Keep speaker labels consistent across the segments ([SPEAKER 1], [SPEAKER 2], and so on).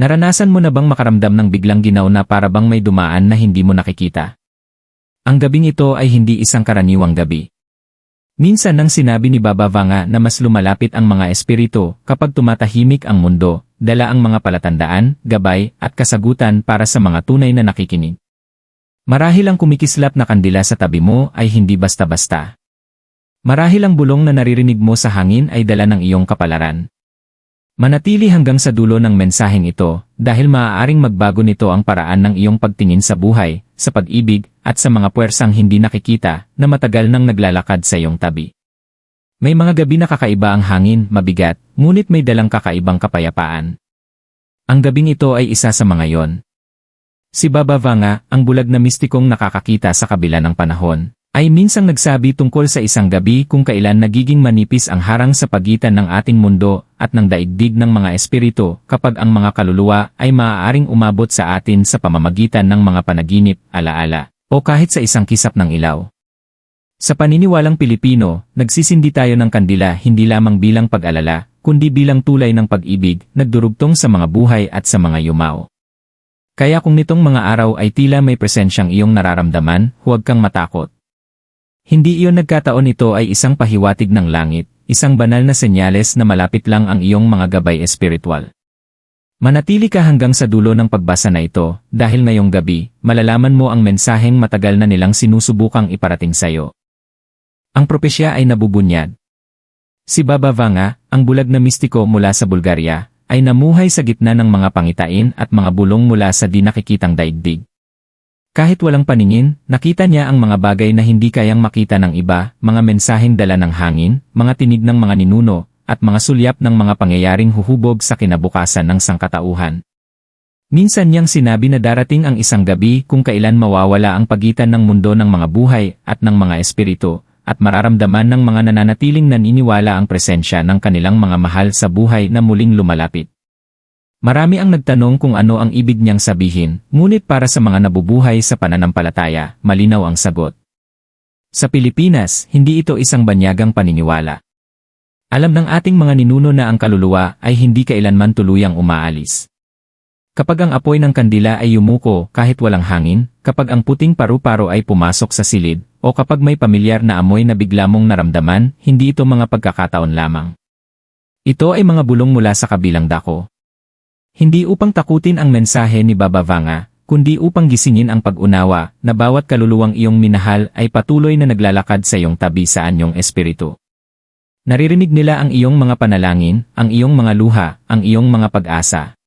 [SPEAKER 1] Naranasan mo na bang makaramdam ng biglang ginaw na para bang may dumaan na hindi mo nakikita? Ang gabing ito ay hindi isang karaniwang gabi. Minsan nang sinabi ni Baba Vanga na mas lumalapit ang mga espiritu kapag tumatahimik ang mundo, dala ang mga palatandaan, gabay, at kasagutan para sa mga tunay na nakikinig. Marahil ang kumikislap na kandila sa tabi mo ay hindi basta-basta. Marahil ang bulong na naririnig mo sa hangin ay dala ng iyong kapalaran. Manatili hanggang sa dulo ng mensaheng ito dahil maaaring magbago nito ang paraan ng iyong pagtingin sa buhay, sa pag-ibig, at sa mga puwersang hindi nakikita na matagal nang naglalakad sa iyong tabi. May mga gabi na kakaiba ang hangin, mabigat, ngunit may dalang kakaibang kapayapaan. Ang gabing ito ay isa sa mga yon. Si Baba Vanga, ang bulag na mistikong nakakakita sa kabila ng panahon, ay minsang nagsabi tungkol sa isang gabi kung kailan nagiging manipis ang harang sa pagitan ng ating mundo at ng daigdig ng mga espiritu kapag ang mga kaluluwa ay maaaring umabot sa atin sa pamamagitan ng mga panaginip, alaala, o kahit sa isang kisap ng ilaw. Sa paniniwalang Pilipino, nagsisindi tayo ng kandila hindi lamang bilang pag-alala, kundi bilang tulay ng pag-ibig, nagdurugtong sa mga buhay at sa mga yumao. Kaya kung nitong mga araw ay tila may presensyang iyong nararamdaman, huwag kang matakot. Hindi iyon nagkataon ito ay isang pahiwatig ng langit, isang banal na senyales na malapit lang ang iyong mga gabay espiritual. Manatili ka hanggang sa dulo ng pagbasa na ito, dahil ngayong gabi, malalaman mo ang mensaheng matagal na nilang sinusubukang iparating sa'yo. Ang propesya ay nabubunyad. Si Baba Vanga, ang bulag na mistiko mula sa Bulgaria, ay namuhay sa gitna ng mga pangitain at mga bulong mula sa di nakikitang daigdig. Kahit walang paningin, nakita niya ang mga bagay na hindi kayang makita ng iba, mga mensaheng dala ng hangin, mga tinig ng mga ninuno, at mga sulyap ng mga pangyayaring huhubog sa kinabukasan ng sangkatauhan. Minsan niyang sinabi na darating ang isang gabi kung kailan mawawala ang pagitan ng mundo ng mga buhay at ng mga espiritu, at mararamdaman ng mga nananatiling naniniwala ang presensya ng kanilang mga mahal sa buhay na muling lumalapit. Marami ang nagtanong kung ano ang ibig niyang sabihin, ngunit para sa mga nabubuhay sa pananampalataya, malinaw ang sagot. Sa Pilipinas, hindi ito isang banyagang paniniwala. Alam ng ating mga ninuno na ang kaluluwa ay hindi kailanman tuluyang umaalis. Kapag ang apoy ng kandila ay yumuko kahit walang hangin, kapag ang puting paru-paro ay pumasok sa silid, o kapag may pamilyar na amoy na bigla mong naramdaman, hindi ito mga pagkakataon lamang. Ito ay mga bulong mula sa kabilang dako, hindi upang takutin ang mensahe ni Baba Vanga, kundi upang gisingin ang pag-unawa na bawat kaluluwang iyong minahal ay patuloy na naglalakad sa iyong tabi sa anyong espiritu. Naririnig nila ang iyong mga panalangin, ang iyong mga luha, ang iyong mga pag-asa.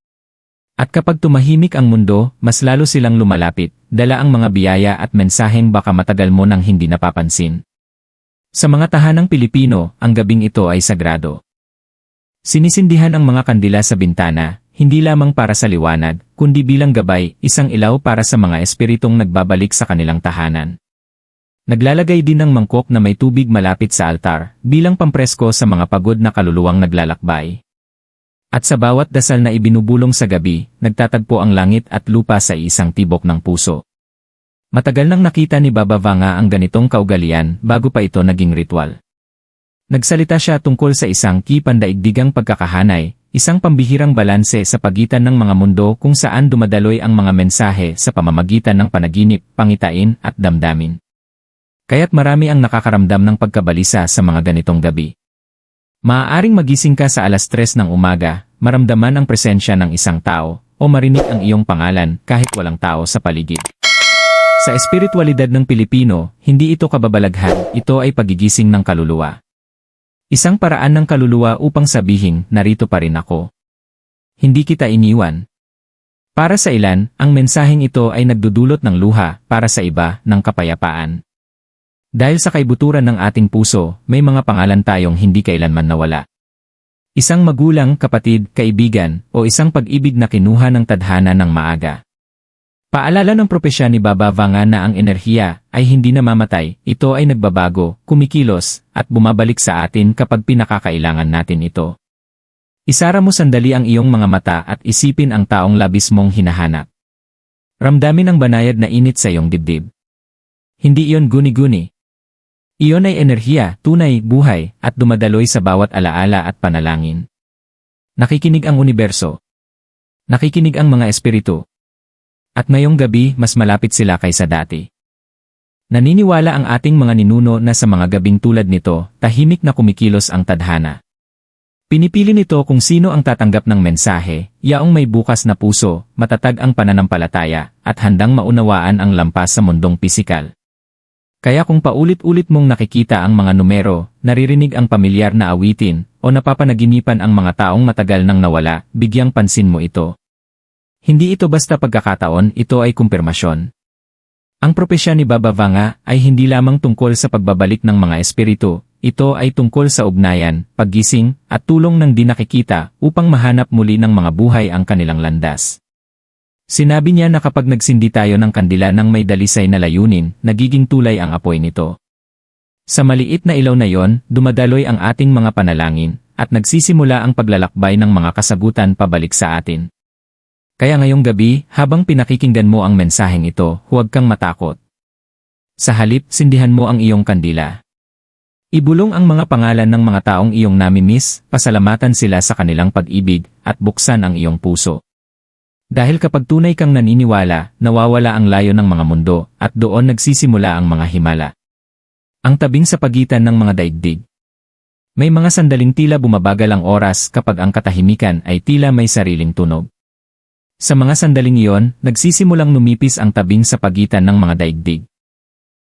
[SPEAKER 1] At kapag tumahimik ang mundo, mas lalo silang lumalapit, dala ang mga biyaya at mensaheng baka matagal mo nang hindi napapansin. Sa mga tahanang Pilipino, ang gabing ito ay sagrado. Sinisindihan ang mga kandila sa bintana, hindi lamang para sa liwanag, kundi bilang gabay, isang ilaw para sa mga espiritong nagbabalik sa kanilang tahanan. Naglalagay din ng mangkok na may tubig malapit sa altar, bilang pampresko sa mga pagod na kaluluwang naglalakbay. At sa bawat dasal na ibinubulong sa gabi, nagtatagpo ang langit at lupa sa isang tibok ng puso. Matagal nang nakita ni Baba Vanga ang ganitong kaugalian bago pa ito naging ritual. Nagsalita siya tungkol sa isang kipandaigdigang pagkakahanay, isang pambihirang balanse sa pagitan ng mga mundo kung saan dumadaloy ang mga mensahe sa pamamagitan ng panaginip, pangitain at damdamin. Kaya't marami ang nakakaramdam ng pagkabalisa sa mga ganitong gabi. Maaaring magising ka sa alas 3 ng umaga, maramdaman ang presensya ng isang tao, o marinig ang iyong pangalan kahit walang tao sa paligid. Sa espiritualidad ng Pilipino, hindi ito kababalaghan, ito ay pagigising ng kaluluwa. Isang paraan ng kaluluwa upang sabihin, narito pa rin ako. Hindi kita iniwan. Para sa ilan, ang mensaheng ito ay nagdudulot ng luha, para sa iba, ng kapayapaan. Dahil sa kaibuturan ng ating puso, may mga pangalan tayong hindi kailanman nawala. Isang magulang, kapatid, kaibigan, o isang pag-ibig na kinuha ng tadhana ng maaga. Paalala ng propesya ni Baba Vanga na ang enerhiya ay hindi namamatay, ito ay nagbabago, kumikilos, at bumabalik sa atin kapag pinakakailangan natin ito. Isara mo sandali ang iyong mga mata at isipin ang taong labis mong hinahanap. Ramdamin ang banayad na init sa iyong dibdib. Hindi iyon guni-guni. Iyon ay enerhiya, tunay, buhay, at dumadaloy sa bawat alaala at panalangin. Nakikinig ang universo. Nakikinig ang mga espiritu. At ngayong gabi, mas malapit sila kaysa dati. Naniniwala ang ating mga ninuno na sa mga gabing tulad nito, tahimik na kumikilos ang tadhana. Pinipili nito kung sino ang tatanggap ng mensahe, yaong may bukas na puso, matatag ang pananampalataya, at handang maunawaan ang lampas sa mundong pisikal. Kaya kung paulit-ulit mong nakikita ang mga numero, naririnig ang pamilyar na awitin, o napapanaginipan ang mga taong matagal nang nawala, bigyang pansin mo ito. Hindi ito basta pagkakataon, ito ay kumpirmasyon. Ang propesya ni Baba Vanga ay hindi lamang tungkol sa pagbabalik ng mga espiritu, ito ay tungkol sa ugnayan, paggising, at tulong ng di nakikita upang mahanap muli ng mga buhay ang kanilang landas. Sinabi niya na kapag nagsindi tayo ng kandila ng may dalisay na layunin, nagiging tulay ang apoy nito. Sa maliit na ilaw na yon, dumadaloy ang ating mga panalangin, at nagsisimula ang paglalakbay ng mga kasagutan pabalik sa atin. Kaya ngayong gabi, habang pinakikinggan mo ang mensaheng ito, huwag kang matakot. Sa halip, sindihan mo ang iyong kandila. Ibulong ang mga pangalan ng mga taong iyong namimiss, pasalamatan sila sa kanilang pag-ibig, at buksan ang iyong puso. Dahil kapag tunay kang naniniwala, nawawala ang layo ng mga mundo, at doon nagsisimula ang mga himala. Ang tabing sa pagitan ng mga daigdig. May mga sandaling tila bumabagal ang oras kapag ang katahimikan ay tila may sariling tunog. Sa mga sandaling iyon, nagsisimulang numipis ang tabing sa pagitan ng mga daigdig.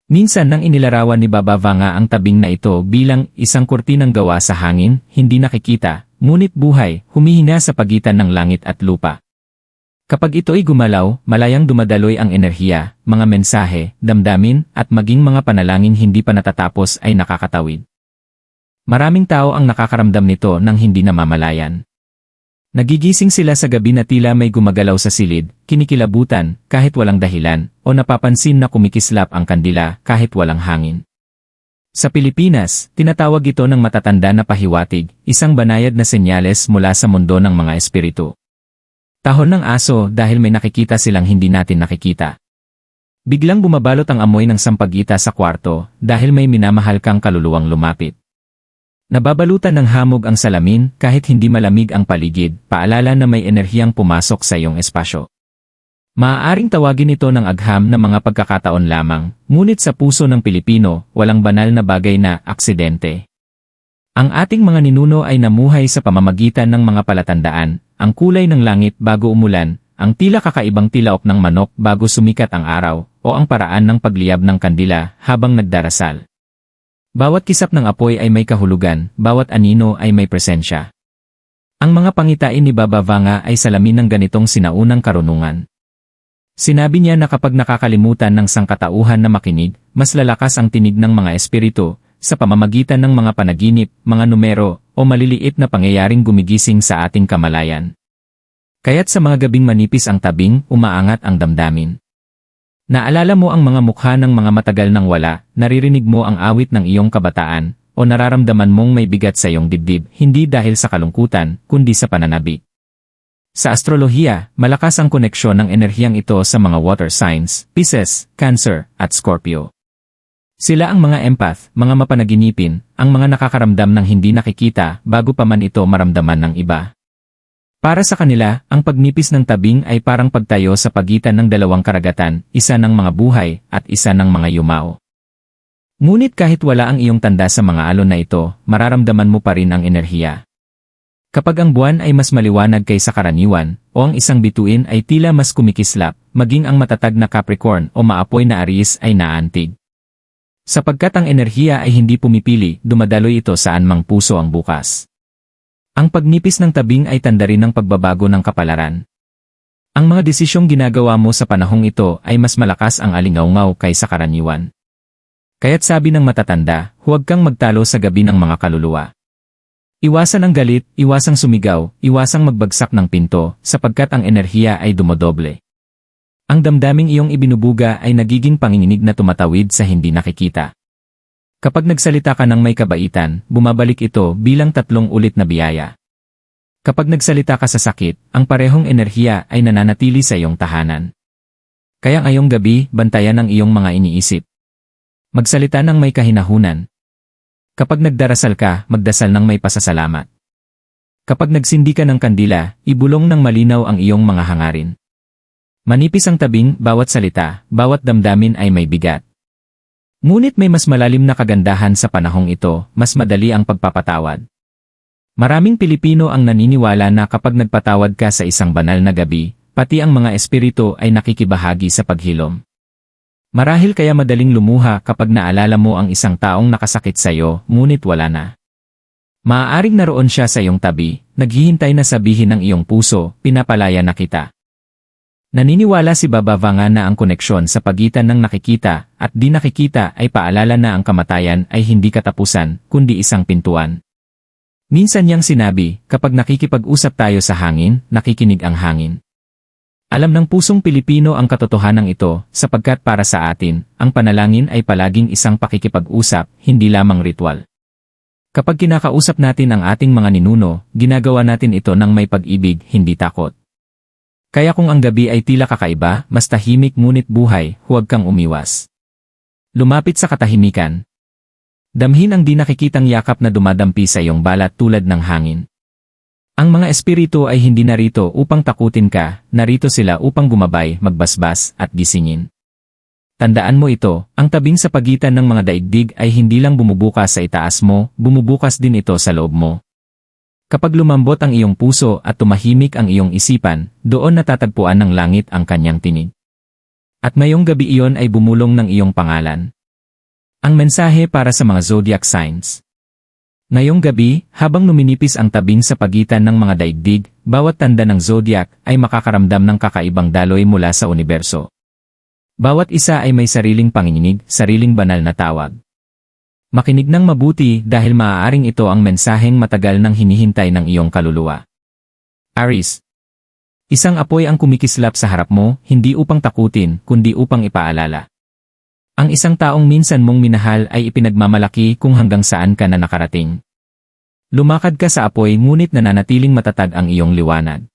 [SPEAKER 1] Minsan nang inilarawan ni Baba Vanga ang tabing na ito bilang isang kurtinang gawa sa hangin, hindi nakikita, ngunit buhay, humihina sa pagitan ng langit at lupa. Kapag ito'y gumalaw, malayang dumadaloy ang enerhiya, mga mensahe, damdamin, at maging mga panalangin hindi pa natatapos ay nakakatawid. Maraming tao ang nakakaramdam nito nang hindi namamalayan. Nagigising sila sa gabi na tila may gumagalaw sa silid, kinikilabutan, kahit walang dahilan, o napapansin na kumikislap ang kandila kahit walang hangin. Sa Pilipinas, tinatawag ito ng matatanda na pahiwatig, isang banayad na senyales mula sa mundo ng mga espiritu. Tahon ng aso dahil may nakikita silang hindi natin nakikita. Biglang bumabalot ang amoy ng sampagita sa kwarto dahil may minamahal kang kaluluwang lumapit. Nababalutan ng hamog ang salamin kahit hindi malamig ang paligid, paalala na may enerhiyang pumasok sa iyong espasyo. Maaaring tawagin ito ng agham na mga pagkakataon lamang, ngunit sa puso ng Pilipino, walang banal na bagay na aksidente. Ang ating mga ninuno ay namuhay sa pamamagitan ng mga palatandaan, ang kulay ng langit bago umulan, ang tila kakaibang tilaok ng manok bago sumikat ang araw, o ang paraan ng pagliyab ng kandila habang nagdarasal. Bawat kisap ng apoy ay may kahulugan, bawat anino ay may presensya. Ang mga pangitain ni Baba Vanga ay salamin ng ganitong sinaunang karunungan. Sinabi niya na kapag nakakalimutan ng sangkatauhan na makinig, mas lalakas ang tinig ng mga espiritu, sa pamamagitan ng mga panaginip, mga numero, o maliliit na pangyayaring gumigising sa ating kamalayan. Kaya't sa mga gabing manipis ang tabing, umaangat ang damdamin. Naalala mo ang mga mukha ng mga matagal nang wala, naririnig mo ang awit ng iyong kabataan, o nararamdaman mong may bigat sa iyong dibdib, hindi dahil sa kalungkutan, kundi sa pananabik. Sa astrolohiya, malakas ang koneksyon ng enerhiyang ito sa mga water signs, Pisces, Cancer, at Scorpio. Sila ang mga empath, mga mapanaginipin, ang mga nakakaramdam ng hindi nakikita bago pa man ito maramdaman ng iba. Para sa kanila, ang pagnipis ng tabing ay parang pagtayo sa pagitan ng dalawang karagatan, isa ng mga buhay at isa ng mga yumao. Ngunit kahit wala ang iyong tanda sa mga alon na ito, mararamdaman mo pa rin ang enerhiya. Kapag ang buwan ay mas maliwanag kaysa karaniwan, o ang isang bituin ay tila mas kumikislap, maging ang matatag na Capricorn o maapoy na Aries ay naantig. Sapagkat ang enerhiya ay hindi pumipili, dumadaloy ito saan mang puso ang bukas. Ang pagnipis ng tabing ay tanda rin ng pagbabago ng kapalaran. Ang mga desisyong ginagawa mo sa panahong ito ay mas malakas ang alingaungaw kaysa karaniwan. Kaya't sabi ng matatanda, huwag kang magtalo sa gabi ng mga kaluluwa. Iwasan ang galit, iwasang sumigaw, iwasang magbagsak ng pinto, sapagkat ang enerhiya ay dumodoble. Ang damdaming iyong ibinubuga ay nagiging panginginig na tumatawid sa hindi nakikita. Kapag nagsalita ka ng may kabaitan, bumabalik ito bilang tatlong ulit na biyaya. Kapag nagsalita ka sa sakit, ang parehong enerhiya ay nananatili sa iyong tahanan. Kaya ngayong gabi, bantayan ang iyong mga iniisip. Magsalita ng may kahinahunan. Kapag nagdarasal ka, magdasal ng may pasasalamat. Kapag nagsindi ka ng kandila, ibulong ng malinaw ang iyong mga hangarin. Manipis ang tabing, bawat salita, bawat damdamin ay may bigat. Ngunit may mas malalim na kagandahan sa panahong ito, mas madali ang pagpapatawad. Maraming Pilipino ang naniniwala na kapag nagpatawad ka sa isang banal na gabi, pati ang mga espiritu ay nakikibahagi sa paghilom. Marahil kaya madaling lumuha kapag naalala mo ang isang taong nakasakit sa iyo, ngunit wala na. Maaaring naroon siya sa iyong tabi, naghihintay na sabihin ng iyong puso, pinapalaya na kita. Naniniwala si Baba Vanga na ang koneksyon sa pagitan ng nakikita at di nakikita ay paalala na ang kamatayan ay hindi katapusan, kundi isang pintuan. Minsan niyang sinabi, kapag nakikipag-usap tayo sa hangin, nakikinig ang hangin. Alam ng pusong Pilipino ang katotohanan ito, sapagkat para sa atin, ang panalangin ay palaging isang pakikipag-usap, hindi lamang ritual. Kapag kinakausap natin ang ating mga ninuno, ginagawa natin ito ng may pag-ibig, hindi takot. Kaya kung ang gabi ay tila kakaiba, mas tahimik ngunit buhay, huwag kang umiwas. Lumapit sa katahimikan. Damhin ang di nakikitang yakap na dumadampi sa iyong balat tulad ng hangin. Ang mga espiritu ay hindi narito upang takutin ka, narito sila upang gumabay, magbasbas, at gisingin. Tandaan mo ito, ang tabing sa pagitan ng mga daigdig ay hindi lang bumubukas sa itaas mo, bumubukas din ito sa loob mo. Kapag lumambot ang iyong puso at tumahimik ang iyong isipan, doon natatagpuan ng langit ang kanyang tinig. At ngayong gabi iyon ay bumulong ng iyong pangalan. Ang mensahe para sa mga zodiac signs. Ngayong gabi, habang numinipis ang tabing sa pagitan ng mga daigdig, bawat tanda ng zodiac ay makakaramdam ng kakaibang daloy mula sa universo. Bawat isa ay may sariling panginginig, sariling banal na tawag. Makinig ng mabuti dahil maaaring ito ang mensaheng matagal nang hinihintay ng iyong kaluluwa. Aris. Isang apoy ang kumikislap sa harap mo, hindi upang takutin, kundi upang ipaalala. Ang isang taong minsan mong minahal ay ipinagmamalaki kung hanggang saan ka na nakarating. Lumakad ka sa apoy ngunit nananatiling matatag ang iyong liwanag.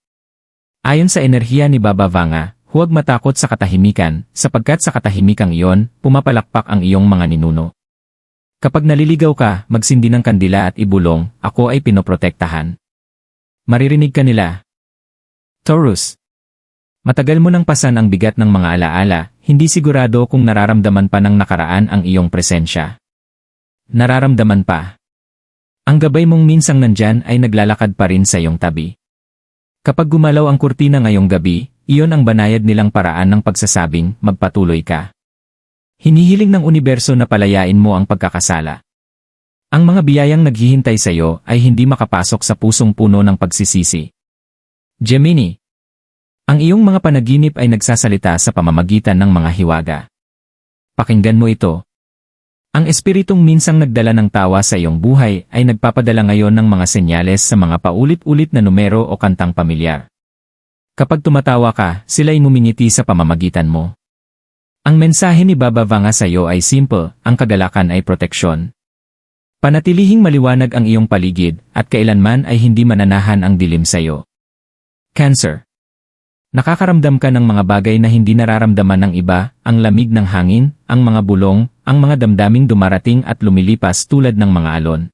[SPEAKER 1] Ayon sa enerhiya ni Baba Vanga, Huwag matakot sa katahimikan, sapagkat sa katahimikang iyon, pumapalakpak ang iyong mga ninuno. Kapag naliligaw ka, magsindi ng kandila at ibulong, ako ay pinoprotektahan. Maririnig ka nila. Taurus. Matagal mo nang pasan ang bigat ng mga alaala, hindi sigurado kung nararamdaman pa ng nakaraan ang iyong presensya. Nararamdaman pa. Ang gabay mong minsang nandyan ay naglalakad pa rin sa iyong tabi. Kapag gumalaw ang kurtina ngayong gabi, iyon ang banayad nilang paraan ng pagsasabing, magpatuloy ka. Hinihiling ng universo na palayain mo ang pagkakasala. Ang mga biyayang naghihintay sa iyo ay hindi makapasok sa pusong puno ng pagsisisi. Gemini. Ang iyong mga panaginip ay nagsasalita sa pamamagitan ng mga hiwaga. Pakinggan mo ito. Ang espiritong minsang nagdala ng tawa sa iyong buhay ay nagpapadala ngayon ng mga senyales sa mga paulit-ulit na numero o kantang pamilyar. Kapag tumatawa ka, sila'y ngumingiti sa pamamagitan mo. Ang mensahe ni Baba Vanga sa iyo ay simple, ang kagalakan ay proteksyon. Panatilihing maliwanag ang iyong paligid at kailanman ay hindi mananahan ang dilim sa iyo. Cancer. Nakakaramdam ka ng mga bagay na hindi nararamdaman ng iba, ang lamig ng hangin, ang mga bulong, ang mga damdaming dumarating at lumilipas tulad ng mga alon.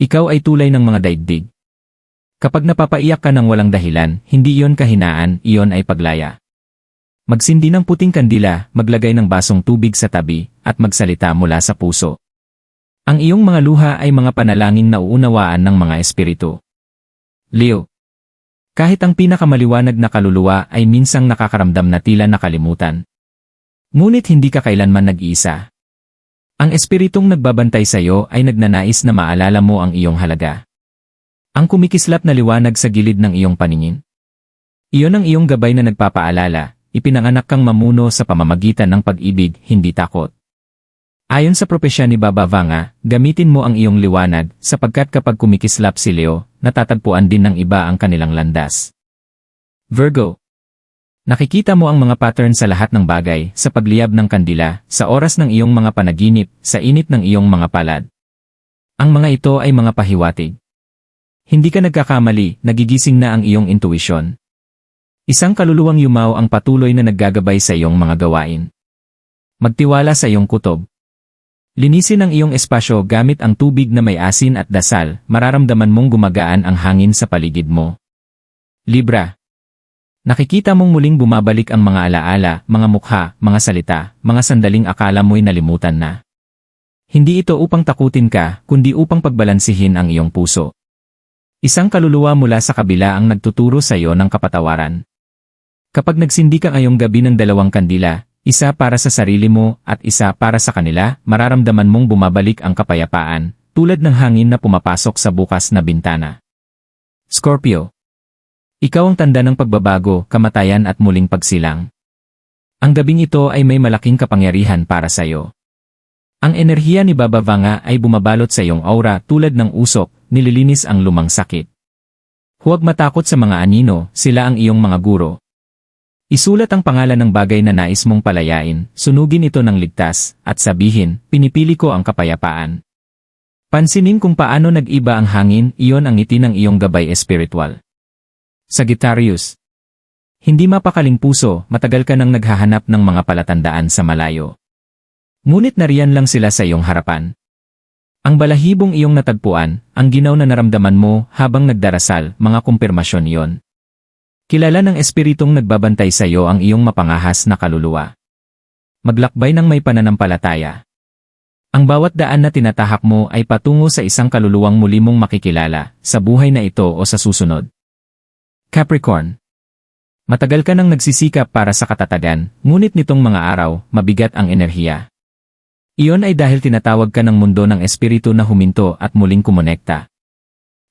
[SPEAKER 1] Ikaw ay tulay ng mga daigdig. Kapag napapaiyak ka ng walang dahilan, hindi iyon kahinaan, iyon ay paglaya. Magsindi ng puting kandila, maglagay ng basong tubig sa tabi, at magsalita mula sa puso. Ang iyong mga luha ay mga panalangin na uunawaan ng mga espiritu. Leo. Kahit ang pinakamaliwanag na kaluluwa ay minsang nakakaramdam na tila nakalimutan. Ngunit hindi ka kailanman nag-iisa. Ang espiritong nagbabantay sa iyo ay nagnanais na maalala mo ang iyong halaga. Ang kumikislap na liwanag sa gilid ng iyong paningin. Iyon ang iyong gabay na nagpapaalala, ipinanganak kang mamuno sa pamamagitan ng pag-ibig, hindi takot. Ayon sa propesya ni Baba Vanga, gamitin mo ang iyong liwanag sapagkat kapag kumikislap si Leo, natatagpuan din ng iba ang kanilang landas. Virgo. Nakikita mo ang mga pattern sa lahat ng bagay, sa pagliyab ng kandila, sa oras ng iyong mga panaginip, sa init ng iyong mga palad. Ang mga ito ay mga pahiwatig. Hindi ka nagkakamali, nagigising na ang iyong intuisyon. Isang kaluluwang yumaw ang patuloy na naggagabay sa iyong mga gawain. Magtiwala sa iyong kutob. Linisin ang iyong espasyo gamit ang tubig na may asin at dasal, mararamdaman mong gumagaan ang hangin sa paligid mo. Libra. Nakikita mong muling bumabalik ang mga alaala, mga mukha, mga salita, mga sandaling akala mo'y nalimutan na. Hindi ito upang takutin ka, kundi upang pagbalansihin ang iyong puso. Isang kaluluwa mula sa kabila ang nagtuturo sa iyo ng kapatawaran. Kapag nagsindi ka ngayong gabi ng dalawang kandila, isa para sa sarili mo at isa para sa kanila, mararamdaman mong bumabalik ang kapayapaan, tulad ng hangin na pumapasok sa bukas na bintana. Scorpio. Ikaw ang tanda ng pagbabago, kamatayan at muling pagsilang. Ang gabing ito ay may malaking kapangyarihan para sa iyo. Ang enerhiya ni Baba Vanga ay bumabalot sa iyong aura tulad ng usok, nililinis ang lumang sakit. Huwag matakot sa mga anino, sila ang iyong mga guro. Isulat ang pangalan ng bagay na nais mong palayain, sunugin ito ng ligtas, at sabihin, pinipili ko ang kapayapaan. Pansinin kung paano nag-iba ang hangin, iyon ang ngiti ng iyong gabay espiritual. Sagittarius. Hindi mapakaling puso, matagal ka nang naghahanap ng mga palatandaan sa malayo. Ngunit nariyan lang sila sa iyong harapan. Ang balahibong iyong natagpuan, ang ginaw na naramdaman mo habang nagdarasal, mga kumpirmasyon iyon. Kilala ng espiritong nagbabantay sa iyo ang iyong mapangahas na kaluluwa. Maglakbay ng may pananampalataya. Ang bawat daan na tinatahak mo ay patungo sa isang kaluluwang muli mong makikilala, sa buhay na ito o sa susunod. Capricorn. Matagal ka nang nagsisikap para sa katatagan, ngunit nitong mga araw, mabigat ang enerhiya. Iyon ay dahil tinatawag ka ng mundo ng espiritu na huminto at muling kumonekta.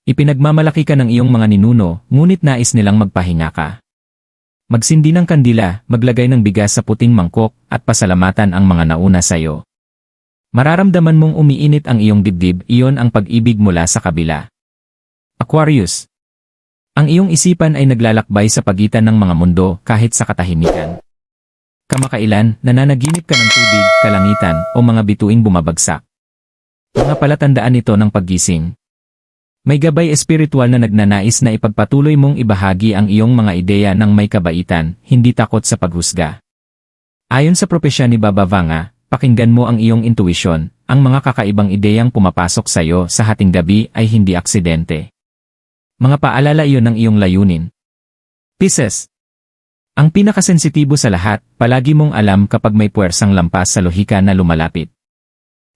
[SPEAKER 1] Ipinagmamalaki ka ng iyong mga ninuno, ngunit nais nilang magpahinga ka. Magsindi ng kandila, maglagay ng bigas sa puting mangkok, at pasalamatan ang mga nauna sa iyo. Mararamdaman mong umiinit ang iyong dibdib, iyon ang pag-ibig mula sa kabila. Aquarius. Ang iyong isipan ay naglalakbay sa pagitan ng mga mundo kahit sa katahimikan. Kamakailan, nananaginip ka ng tubig, kalangitan, o mga bituing bumabagsak. Mga palatandaan ito ng paggising. May gabay espiritual na nagnanais na ipagpatuloy mong ibahagi ang iyong mga ideya ng may kabaitan, hindi takot sa paghusga. Ayon sa propesya ni Baba Vanga, pakinggan mo ang iyong intuisyon, ang mga kakaibang ideyang pumapasok sa iyo sa hating gabi ay hindi aksidente. Mga paalala iyon ng iyong layunin. Pisces. Ang pinakasensitibo sa lahat, palagi mong alam kapag may puwersang lampas sa lohika na lumalapit.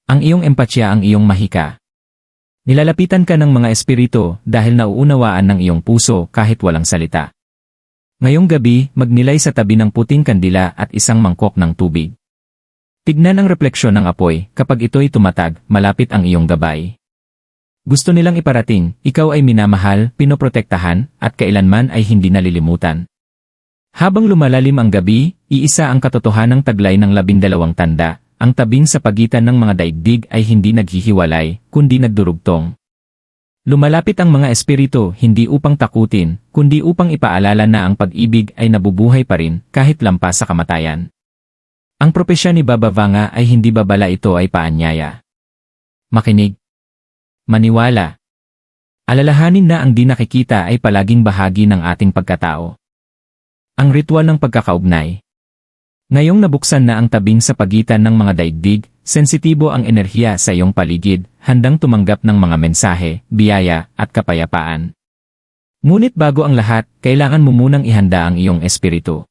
[SPEAKER 1] Ang iyong empatya ang iyong mahika. Nilalapitan ka ng mga espiritu dahil nauunawaan ng iyong puso kahit walang salita. Ngayong gabi, magnilay sa tabi ng puting kandila at isang mangkok ng tubig. Tignan ang refleksyon ng apoy, kapag ito'y tumatag, malapit ang iyong gabay. Gusto nilang iparating, ikaw ay minamahal, pinoprotektahan, at kailanman ay hindi nalilimutan. Habang lumalalim ang gabi, iisa ang katotohanang taglay ng labindalawang tanda, ang tabing sa pagitan ng mga daigdig ay hindi naghihiwalay, kundi nagdurugtong. Lumalapit ang mga espiritu hindi upang takutin, kundi upang ipaalala na ang pag-ibig ay nabubuhay pa rin kahit lampas sa kamatayan. Ang propesya ni Baba Vanga ay hindi babala ito ay paanyaya. Makinig. Maniwala. Alalahanin na ang di nakikita ay palaging bahagi ng ating pagkatao. Ang ritual ng pagkakaugnay. Ngayong nabuksan na ang tabing sa pagitan ng mga daigdig, sensitibo ang enerhiya sa iyong paligid, handang tumanggap ng mga mensahe, biyaya, at kapayapaan. Ngunit bago ang lahat, kailangan mo munang ihanda ang iyong espiritu.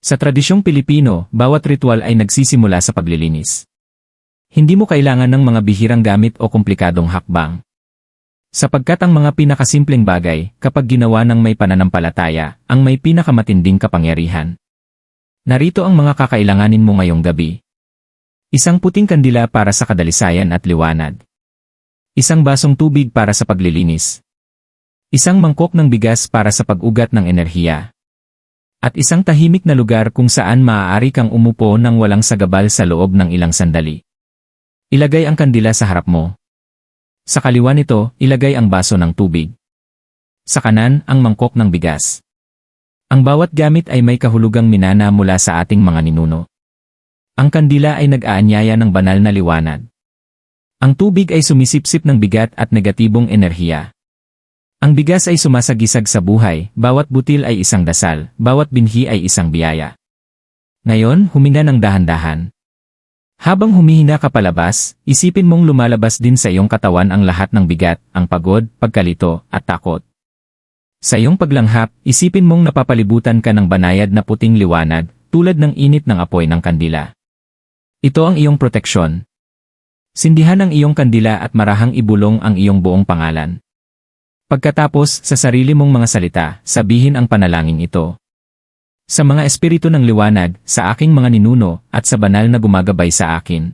[SPEAKER 1] Sa tradisyong Pilipino, bawat ritual ay nagsisimula sa paglilinis. Hindi mo kailangan ng mga bihirang gamit o komplikadong hakbang. Sapagkat ang mga pinakasimpleng bagay, kapag ginawa ng may pananampalataya, ang may pinakamatinding kapangyarihan. Narito ang mga kakailanganin mo ngayong gabi. Isang puting kandila para sa kadalisayan at liwanag. Isang basong tubig para sa paglilinis. Isang mangkok ng bigas para sa pag-ugat ng enerhiya. At isang tahimik na lugar kung saan maaari kang umupo ng walang sagabal sa loob ng ilang sandali. Ilagay ang kandila sa harap mo. Sa kaliwa nito, ilagay ang baso ng tubig. Sa kanan, ang mangkok ng bigas. Ang bawat gamit ay may kahulugang minana mula sa ating mga ninuno. Ang kandila ay nag-aanyaya ng banal na liwanag. Ang tubig ay sumisipsip ng bigat at negatibong enerhiya. Ang bigas ay sumasagisag sa buhay, bawat butil ay isang dasal, bawat binhi ay isang biyaya. Ngayon, huminga ng dahan-dahan. Habang humihina ka palabas, isipin mong lumalabas din sa iyong katawan ang lahat ng bigat, ang pagod, pagkalito, at takot. Sa iyong paglanghap, isipin mong napapalibutan ka ng banayad na puting liwanag, tulad ng init ng apoy ng kandila. Ito ang iyong proteksyon. Sindihan ang iyong kandila at marahang ibulong ang iyong buong pangalan. Pagkatapos, sa sarili mong mga salita, sabihin ang panalangin ito. Sa mga espiritu ng liwanag, sa aking mga ninuno, at sa banal na gumagabay sa akin.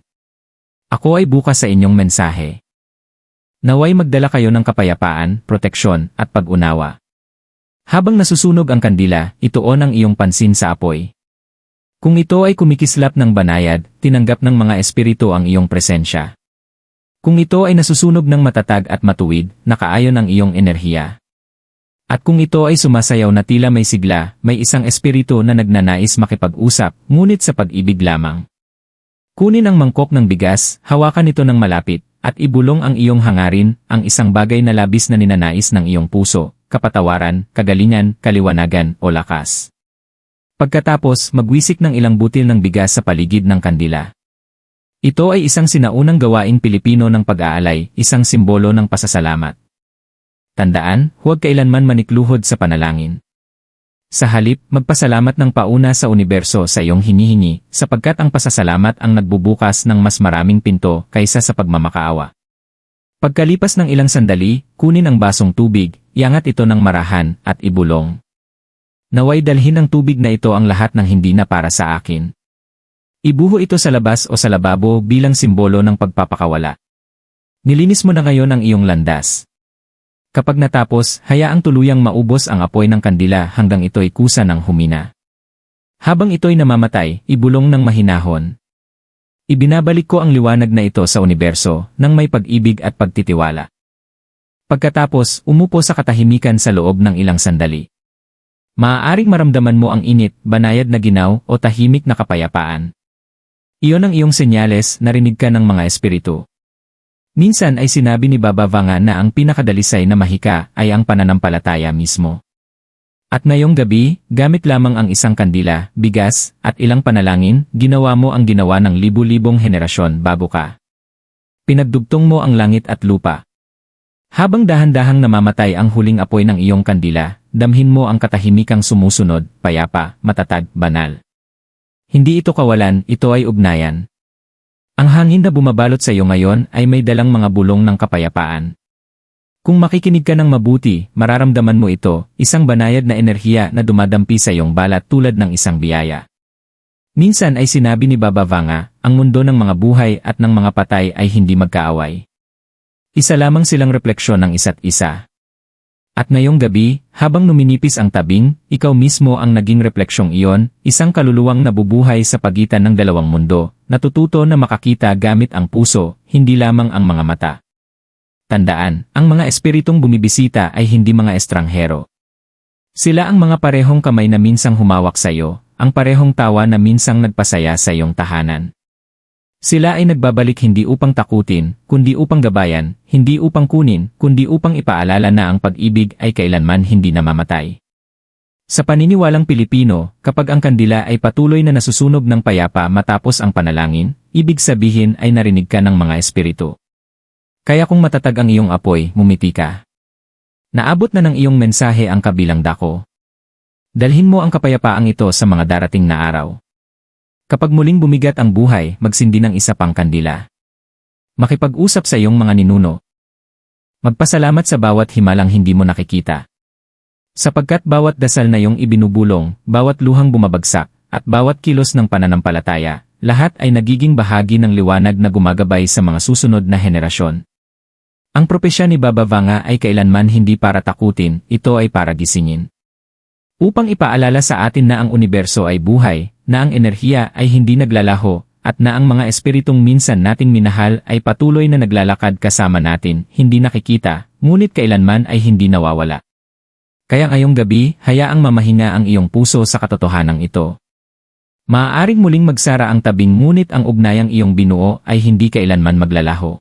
[SPEAKER 1] Ako ay bukas sa inyong mensahe. Naway magdala kayo ng kapayapaan, proteksyon, at pag-unawa. Habang nasusunog ang kandila, ituon ang iyong pansin sa apoy. Kung ito ay kumikislap ng banayad, tinanggap ng mga espiritu ang iyong presensya. Kung ito ay nasusunog ng matatag at matuwid, nakaayon ang iyong enerhiya. At kung ito ay sumasayaw na tila may sigla, may isang espiritu na nagnanais makipag-usap, ngunit sa pag-ibig lamang. Kunin ang mangkok ng bigas, hawakan ito ng malapit, at ibulong ang iyong hangarin, ang isang bagay na labis na ninanais ng iyong puso, kapatawaran, kagalingan, kaliwanagan, o lakas. Pagkatapos, magwisik ng ilang butil ng bigas sa paligid ng kandila. Ito ay isang sinaunang gawaing Pilipino ng pag-aalay, isang simbolo ng pasasalamat. Tandaan, huwag kailanman manikluhod sa panalangin. Sa halip, magpasalamat ng pauna sa universo sa iyong hinihingi, sapagkat ang pasasalamat ang nagbubukas ng mas maraming pinto kaysa sa pagmamakaawa. Pagkalipas ng ilang sandali, kunin ang basong tubig, iangat ito ng marahan, at ibulong. Naway dalhin ng tubig na ito ang lahat ng hindi na para sa akin. Ibuho ito sa labas o sa lababo bilang simbolo ng pagpapakawala. Nilinis mo na ngayon ang iyong landas. Kapag natapos, hayaang tuluyang maubos ang apoy ng kandila hanggang ito'y kusa ng humina. Habang ito'y namamatay, ibulong ng mahinahon. Ibinabalik ko ang liwanag na ito sa universo nang may pag-ibig at pagtitiwala. Pagkatapos, umupo sa katahimikan sa loob ng ilang sandali. Maaaring maramdaman mo ang init, banayad na ginaw o tahimik na kapayapaan. Iyon ang iyong senyales narinig ka ng mga espiritu. Minsan ay sinabi ni Baba Vanga na ang pinakadalisay na mahika ay ang pananampalataya mismo. At ngayong gabi, gamit lamang ang isang kandila, bigas, at ilang panalangin, ginawa mo ang ginawa ng libu-libong henerasyon bago ka. Pinagdugtong mo ang langit at lupa. Habang dahan-dahang namamatay ang huling apoy ng iyong kandila, damhin mo ang katahimikang sumusunod, payapa, matatag, banal. Hindi ito kawalan, ito ay ugnayan. Ang hangin na bumabalot sa iyo ngayon ay may dalang mga bulong ng kapayapaan. Kung makikinig ka ng mabuti, mararamdaman mo ito, isang banayad na enerhiya na dumadampi sa iyong balat tulad ng isang biyaya. Minsan ay sinabi ni Baba Vanga, ang mundo ng mga buhay at ng mga patay ay hindi magkaaway. Isa lamang silang refleksyon ng isa't isa. At ngayong gabi, habang numinipis ang tabing, ikaw mismo ang naging refleksyong iyon, isang kaluluwang nabubuhay sa pagitan ng dalawang mundo, natututo na makakita gamit ang puso, hindi lamang ang mga mata. Tandaan, ang mga espiritong bumibisita ay hindi mga estranghero. Sila ang mga parehong kamay na minsang humawak sa iyo, ang parehong tawa na minsang nagpasaya sa iyong tahanan. Sila ay nagbabalik hindi upang takutin, kundi upang gabayan, hindi upang kunin, kundi upang ipaalala na ang pag-ibig ay kailanman hindi namamatay. Sa paniniwalang Pilipino, kapag ang kandila ay patuloy na nasusunog ng payapa matapos ang panalangin, ibig sabihin ay narinig ka ng mga espiritu. Kaya kung matatag ang iyong apoy, mumiti ka. Naabot na ng iyong mensahe ang kabilang dako. Dalhin mo ang kapayapaang ito sa mga darating na araw. Kapag muling bumigat ang buhay, magsindi ng isa pang kandila. Makipag-usap sa iyong mga ninuno. Magpasalamat sa bawat himalang hindi mo nakikita. Sapagkat bawat dasal na iyong ibinubulong, bawat luhang bumabagsak, at bawat kilos ng pananampalataya, lahat ay nagiging bahagi ng liwanag na gumagabay sa mga susunod na henerasyon. Ang propesya ni Baba Vanga ay kailanman hindi para takutin, ito ay para gisingin. Upang ipaalala sa atin na ang universo ay buhay, na ang enerhiya ay hindi naglalaho, at na ang mga espiritong minsan nating minahal ay patuloy na naglalakad kasama natin, hindi nakikita, ngunit kailanman ay hindi nawawala. Kaya ngayong gabi, hayaang mamahinga ang iyong puso sa katotohanan ito. Maaaring muling magsara ang tabing ngunit ang ugnayang iyong binuo ay hindi kailanman maglalaho.